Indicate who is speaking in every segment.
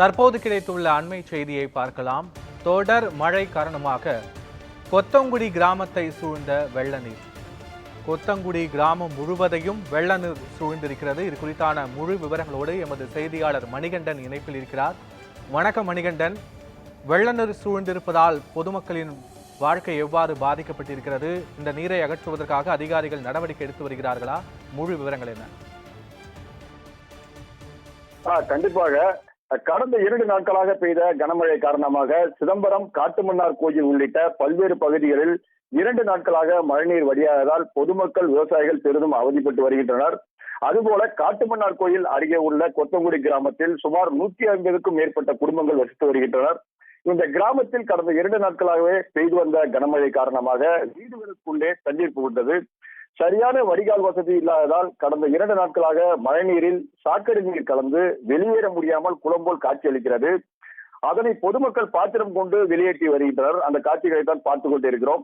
Speaker 1: தற்போது கிடைத்துள்ள அண்மை செய்தியை பார்க்கலாம். தொடர் மழை காரணமாக கொத்தங்குடி கிராமத்தை சூழ்ந்த வெள்ள நீர். கொத்தங்குடி கிராமம் முழுவதையும் வெள்ள நீர் சூழ்ந்திருக்கிறது. இது குறித்தான முழு விவரங்களோடு எமது செய்தியாளர் மணிகண்டன் இணைப்பில் இருக்கிறார். வணக்கம் மணிகண்டன். வெள்ள நீர் சூழ்ந்திருப்பதால் பொதுமக்களின் வாழ்க்கை எவ்வாறு பாதிக்கப்பட்டிருக்கிறது? இந்த நீரை அகற்றுவதற்காக அதிகாரிகள் நடவடிக்கை எடுத்து வருகிறார்களா? முழு விவரங்கள் என்ன?
Speaker 2: கண்டிப்பாக. கடந்த இரண்டு நாட்களாக பெய்த கனமழை காரணமாக சிதம்பரம் காட்டுமன்னார் கோயில் உள்ளிட்ட பல்வேறு பகுதிகளில் இரண்டு நாட்களாக மழைநீர் வடியாததால் பொதுமக்கள் விவசாயிகள் பெரிதும் அவதிப்பட்டு வருகின்றனர். அதுபோல காட்டுமன்னார் கோயில் அருகே உள்ள கொத்தங்குடி கிராமத்தில் சுமார் நூத்தி ஐம்பதுக்கும் மேற்பட்ட குடும்பங்கள் வசித்து வருகின்றனர். இந்த கிராமத்தில் கடந்த இரண்டு நாட்களாகவே பெய்து வந்த கனமழை காரணமாக வீடுகளுக்குள்ளே தண்ணீர் புகுந்தது. சரியான வடிகால் வசதி இல்லாததால் கடந்த இரண்டு நாட்களாக மழைநீரில் சாக்கடை நீர் கலந்து வெளியேற முடியாமல் குளம்போல் காட்சியளிக்கிறது அதனை பொதுமக்கள் பாத்திரம் கொண்டு வெளியேற்றி வருகின்றனர். அந்த காட்சிகளை தான் பார்த்து கொண்டிருக்கிறோம்.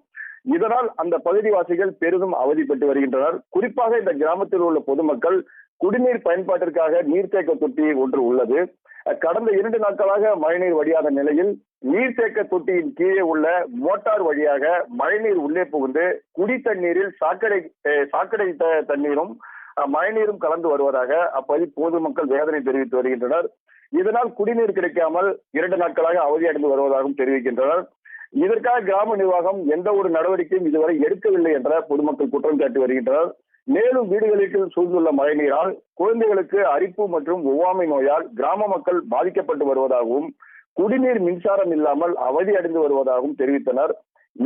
Speaker 2: இதனால் அந்த பகுதிவாசிகள் பெரிதும் அவதிப்பட்டு வருகின்றனர். குறிப்பாக இந்த கிராமத்தில் உள்ள பொதுமக்கள் குடிநீர் பயன்பாட்டிற்காக நீர்த்தேக்க தொட்டி ஒன்று உள்ளது. கடந்த இரண்டு நாட்களாக மழைநீர் வடியாத நிலையில் நீர்த்தேக்க தொட்டியின் கீழே உள்ள மோட்டார் வழியாக மழைநீர் உள்ளே புகுந்து குடி தண்ணீரில் சாக்கடை சாக்கடை த- தண்ணீரும் அஹ், மழைநீரும் கலந்து வருவதாக அப்பகுதி பொதுமக்கள் வேதனை தெரிவித்து வருகின்றனர். இதனால் குடிநீர் கிடைக்காமல் இரண்டு நாட்களாக அவதியடைந்து வருவதாகவும் தெரிவிக்கின்றனர். இதற்காக கிராம நிர்வாகம் எந்த ஒரு நடவடிக்கையும் இதுவரை எடுக்கவில்லை என்ற பொதுமக்கள் குற்றம் சாட்டி வருகின்றனர். மேலும் வீடுகளுக்கு சூழ்ந்துள்ள மழைநீரால் குழந்தைகளுக்கு அரிப்பு மற்றும் ஒவ்வாமை நோயால் கிராம மக்கள் பாதிக்கப்பட்டு வருவதாகவும் குடிநீர் மின்சாரம் இல்லாமல் அவதி அடைந்து வருவதாகவும் தெரிவித்தனர்.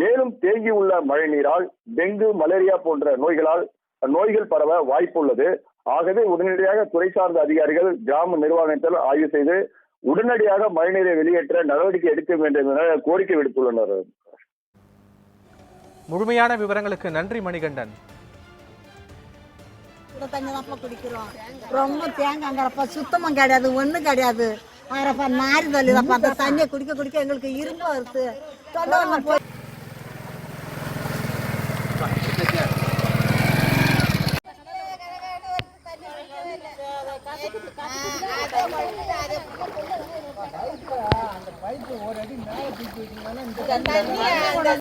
Speaker 2: மேலும் தேங்கியுள்ள மழைநீரால் டெங்கு மலேரியா போன்ற நோய்களால் நோய்கள் பரவ வாய்ப்புள்ளது. ஆகவே உடனடியாக துறை சார்ந்த அதிகாரிகள் கிராம நிர்வாகத்தில் ஆய்வு செய்து உடனடியாக மழைநீரை வெளியேற்ற நடவடிக்கை எடுக்க வேண்டும் என கோரிக்கை விடுத்துள்ளனர்.
Speaker 1: முழுமையான விவரங்களுக்கு நன்றி மணிகண்டன்.
Speaker 3: இந்த தண்ணி தான்ப்பா குடிக்கிறோம். ரொம்ப தேங்காங்கிறப்ப சுத்தமும் கிடையாது ஒன்றும் கிடையாது. ஆறப்பா நாரி தள்ளிதாப்பா அந்த தண்ணியை குடிக்க குடிக்க எங்களுக்கு இரும்பு வருது. தொண்டை போய் அந்த பைப்பு ஒரு அடி மேலே தூக்கி வச்சிங்கன்னா இந்த